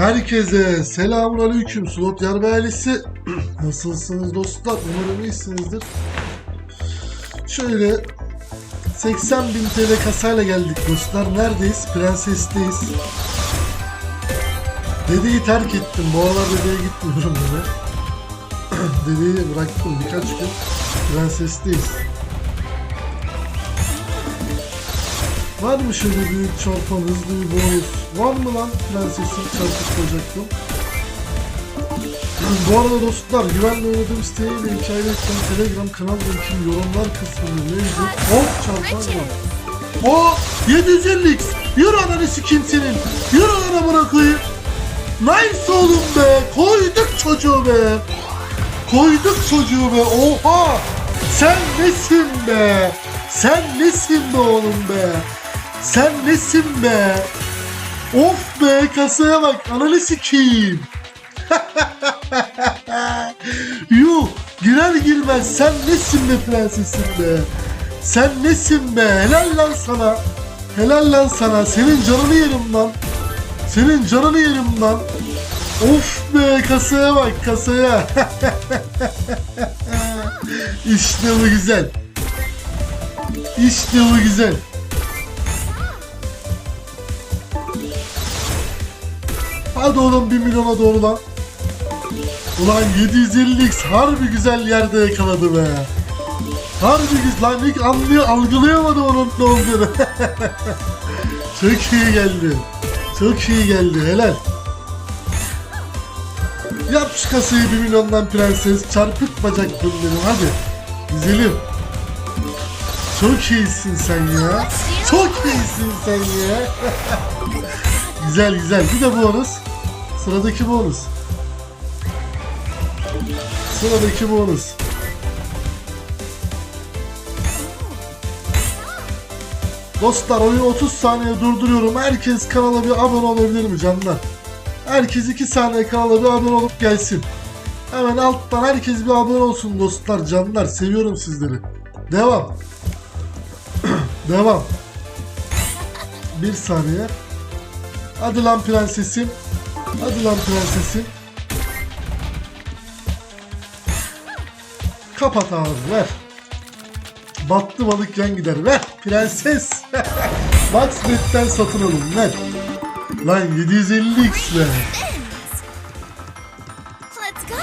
Herkese selamun aleyküm Slot ailesi. Nasılsınız dostlar? Umarım iyisinizdir. Şöyle 80 bin TL kasayla geldik dostlar. Neredeyiz? Prenses'teyiz. Dedeyi terk ettim. Bu aralar dedeye gitmiyorum yine. Dedeyi bıraktım birkaç gün. Prenses'teyiz. Var mı şöyle büyük çarpan hızlı bir bonus? Var mı lan prensesin çarpıtacaktım? Bu arada dostlar güvenle oynadığım siteyi ve hikayelerken Telegram kanal linkinin yorumlar kısmında mevcut. Of çarpan var. O 750x. Yürü ananı sikeyim senin. Yürü anana bırakayım. Nice oğlum be. Koyduk çocuğu be. Koyduk çocuğu be. Oha. Sen nesin be? Sen nesin be oğlum be? Sen nesin be? Of be kasaya bak ananı sikeyim. Yuh girer girmez sen nesin be prensesin be? Sen nesin be? Helal lan sana. Helal lan sana. Senin canını yerim lan. Senin canını yerim lan. Of be kasaya bak kasaya. işte bu güzel. İşte bu güzel. Hadi oğlum 1 milyona doğru lan. Ulan 750x harbi güzel yerde yakaladı be. Harbi güzel. Lan ilk anlıyor, algılayamadım onun ne olduğunu. Çok iyi geldi. Çok iyi geldi. Helal. Yap şu kasayı 1 milyondan prenses. Çarpıt bacaklarım benim hadi. Güzelim. Çok iyisin sen ya. Çok iyisin sen ya. güzel güzel. Bir de bonus. Sıradaki bonus. Sıradaki bonus. Dostlar oyunu 30 saniye durduruyorum. Herkes kanala bir abone olabilir mi canlar? Herkes 2 saniye kanala bir abone olup gelsin. Hemen alttan herkes bir abone olsun dostlar canlar. Seviyorum sizleri. Devam. Devam. Bir saniye. Hadi lan prensesim. Hadi lan prensesim. Kapat abi ver. Battı balık yan gider. Ver prenses. Max Bet'ten satın alın ver. Lan 750x be. Let's go.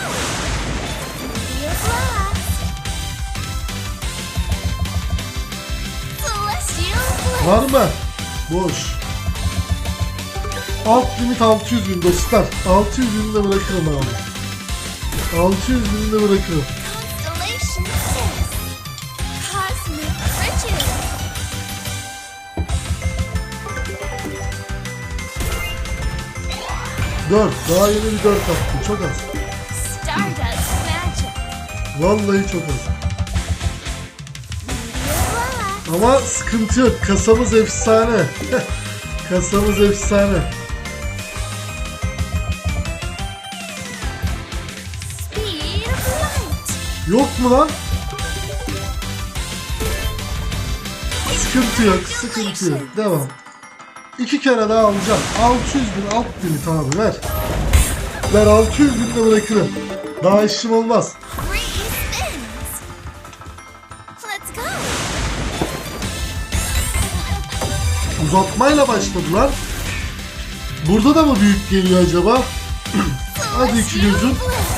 Be a blast. Celestial Var mı? Boş. Alt limit 600 bin dostlar. 600 bin de bırakırım abi. 600 bin de bırakırım. Dört. Daha yeni bir 4 attı. Çok az. Vallahi çok az. Ama sıkıntı yok. Kasamız efsane. Kasamız efsane. Yok mu lan? Sıkıntı yok, sıkıntı yok. Devam. İki kere daha alacağım. 600 bin alt limit abi ver. Ver 600 bin de bırakırım. Daha işim olmaz. Uzatmayla başladılar. Burada da mı büyük geliyor acaba? Hadi iki. Bliss.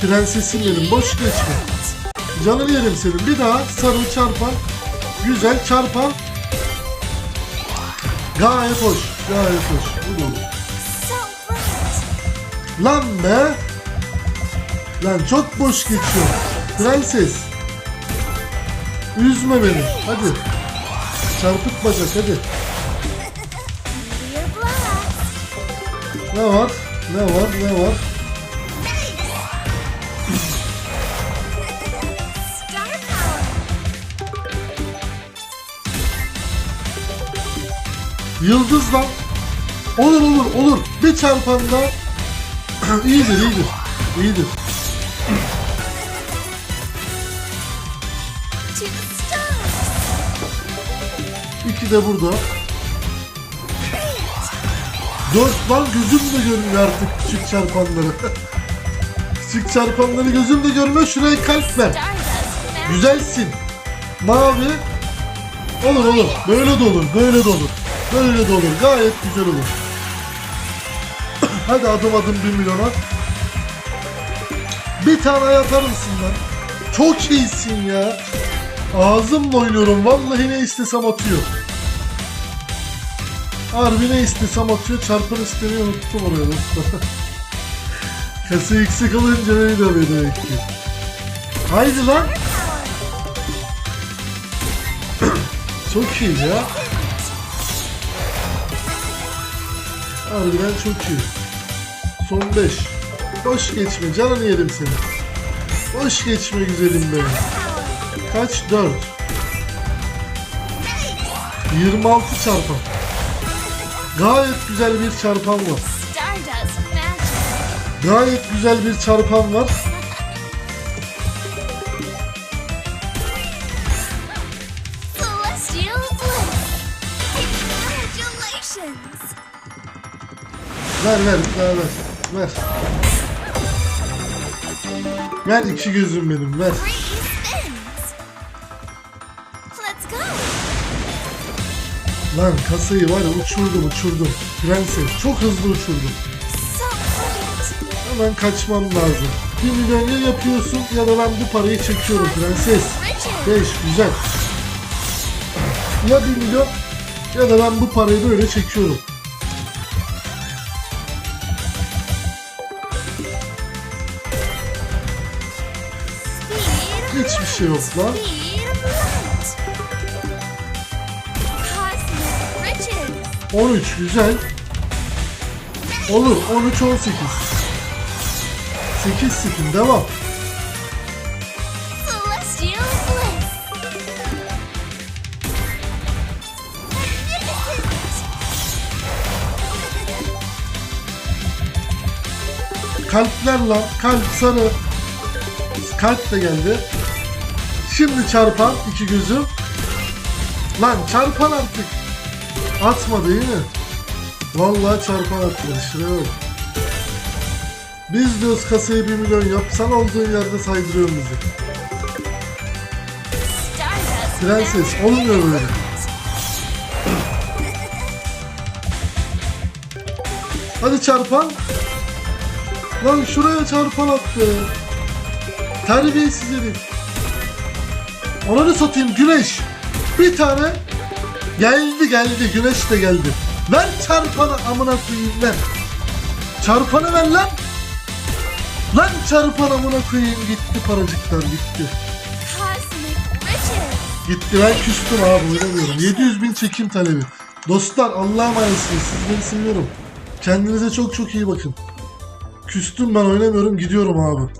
Prensesim benim boş geçme. Canını yerim senin. Bir daha sarı çarpan. Güzel çarpan. Gayet hoş. Gayet hoş. Bu. Lan be. Lan çok boş geçiyor. Prenses. Üzme beni. Hadi. Çarpık bacak hadi. Ne var? Ne var? Ne var? Yıldız lan. Olur olur olur. Bir çarpanda iyidir iyidir. İyidir. İki de burada. Dört lan gözüm de görmüyor artık küçük çarpanları. küçük çarpanları gözüm de görmüyor. Şuraya kalp ver. Güzelsin. Mavi. Olur olur. Böyle de olur. Böyle de olur. Böyle de olur. Gayet güzel olur. Hadi adım adım bir milyona. Bir tane yapar mısın lan? Çok iyisin ya. Ağzımla oynuyorum. Vallahi ne istesem atıyor. Harbi ne istesem atıyor. Çarpın istemeyi unuttum oraya. Kasa yüksek olunca öyle oluyor demek ki. Haydi lan. Çok iyi ya. Harbiden çok iyi. Son 5. Boş geçme canını yerim seni. Boş geçme güzelim benim. Kaç? 4. 26 çarpan. Gayet güzel bir çarpan var. Gayet güzel bir çarpan var. Ver ver ver ver. Ver. Ver iki gözüm benim ver. Lan kasayı var ya uçurdum uçurdum. Prenses çok hızlı uçurdum. Hemen kaçmam lazım. Bir milyon ya yapıyorsun ya da ben bu parayı çekiyorum prenses. 5 güzel. Ya bir milyon ya da ben bu parayı böyle çekiyorum. Hiçbir şey yok lan. Riches. 13 güzel. Olur 13 18. 8 spin devam. Celestial bliss. Kalpler lan. Kalp sarı. Kalp de geldi. Şimdi çarpan iki gözüm. Lan çarpan artık. Atma değil mi? Vallahi çarpan atmadı. Şuraya. Biz diyoruz kasayı bir milyon yap. Sen olduğun yerde saydırıyorsun bizi. Prenses olmuyor böyle. Hadi çarpan. Lan şuraya çarpan attı. Terbiyesiz herif. Ona ne satayım güneş. Bir tane geldi geldi güneş de geldi. Ver çarpanı amına koyayım ver. Çarpanı ver lan. Lan çarpan amına koyayım gitti paracıklar gitti. Gitti ben küstüm abi oynamıyorum. 700 bin çekim talebi. Dostlar Allah'a emanetsiniz. Sizleri seviyorum. Kendinize çok çok iyi bakın. Küstüm ben oynamıyorum gidiyorum abi.